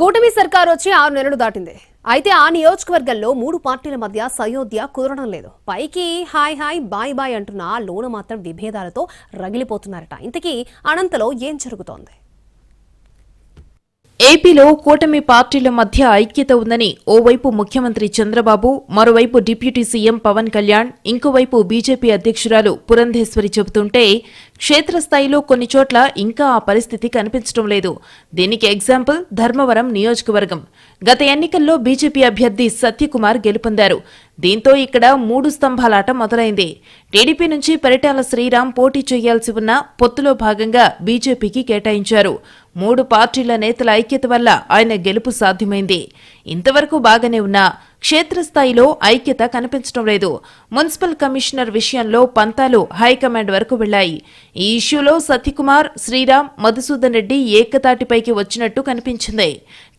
కూటమి సర్కార్ వచ్చి ఆరు నెలలు దాటింది. అయితే ఆ నియోజకవర్గంలో మూడు పార్టీల మధ్య సయోధ్య కుదరడం లేదు. పైకి హాయ్ హాయ్ బాయ్ బాయ్ అంటున్న లోన మాత్రం విభేదాలతో రగిలిపోతున్నారట. ఇంతకీ అనంతలో ఏం జరుగుతోంది? ఏపీలో కూటమి పార్టీల మధ్య ఐక్యత ఉందని ఓవైపు ముఖ్యమంత్రి చంద్రబాబు మరోవైపు డిప్యూటీ సీఎం పవన్ కళ్యాణ్ ఇంకోవైపు బీజేపీ అధ్యక్షురాలు పురంధేశ్వరి చెబుతుంటే క్షేత్రస్థాయిలో కొన్ని చోట్ల ఇంకా ఆ పరిస్థితి కనిపించడం లేదు. దీనికి ఎగ్జాంపుల్ ధర్మవరం నియోజకవర్గం. గత ఎన్నికల్లో బీజేపీ అభ్యర్థి సత్యకుమార్ గెలుపొందారు. దీంతో ఇక్కడ మూడు స్తంభాలాట మొదలైంది. టీడీపీ నుంచి పరిటాల శ్రీరామ్ పోటీ చేయాల్సి ఉన్న పొత్తులో భాగంగా బీజేపీకి కేటాయించారు. మూడు పార్టీల నేతల ఐక్యత వల్ల ఆయన గెలుపు సాధ్యమైంది. ఇంతవరకు బాగానే ఉన్నా క్షేత్రస్థాయిలో ఐక్యత కనిపించడం లేదు. మున్సిపల్ కమిషనర్ విషయంలో పంతాలు హైకమాండ్ వరకు వెళ్ళాయి ఈ ఇష్యూలో సత్యకుమార్ శ్రీరామ్ మధుసూదన్ రెడ్డి ఏకతాటిపైకి వచ్చినట్టు కనిపించింది.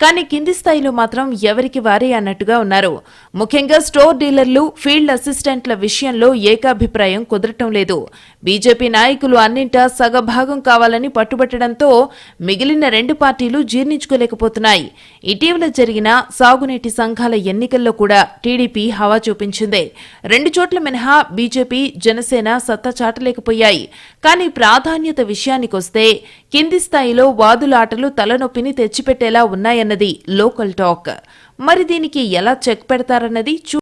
కానీ కింది స్థాయిలో మాత్రం ఎవరికి వారే అన్నట్టుగా ఉన్నారు. ముఖ్యంగా స్టోర్ డీలర్లు ఫీల్డ్ అసిస్టెంట్ల విషయంలో ఏకాభిప్రాయం కుదరటం లేదు. బీజేపీ నాయకులు అన్నింటా సగభాగం కావాలని పట్టుబట్టడంతో మిగిలిన రెండు పార్టీలు జీర్ణించుకోలేకపోతున్నాయి. ఇటీవల జరిగిన సాగునీటి సంఘాల ఎన్నికల్లో కూడా టీడీపీ హవా చూపించింది. రెండు చోట్ల మినహా బీజేపీ జనసేన సత్తా చాటలేకపోయాయి. కానీ ప్రాధాన్యత విషయానికొస్తే కింది స్థాయిలో వాదులాటలు తలనొప్పిని తెచ్చిపెట్టేలా ఉన్నాయన్నది లోకల్ టాక్. మరి దీనికి ఎలా చెక్ పెడతారన్నది చూ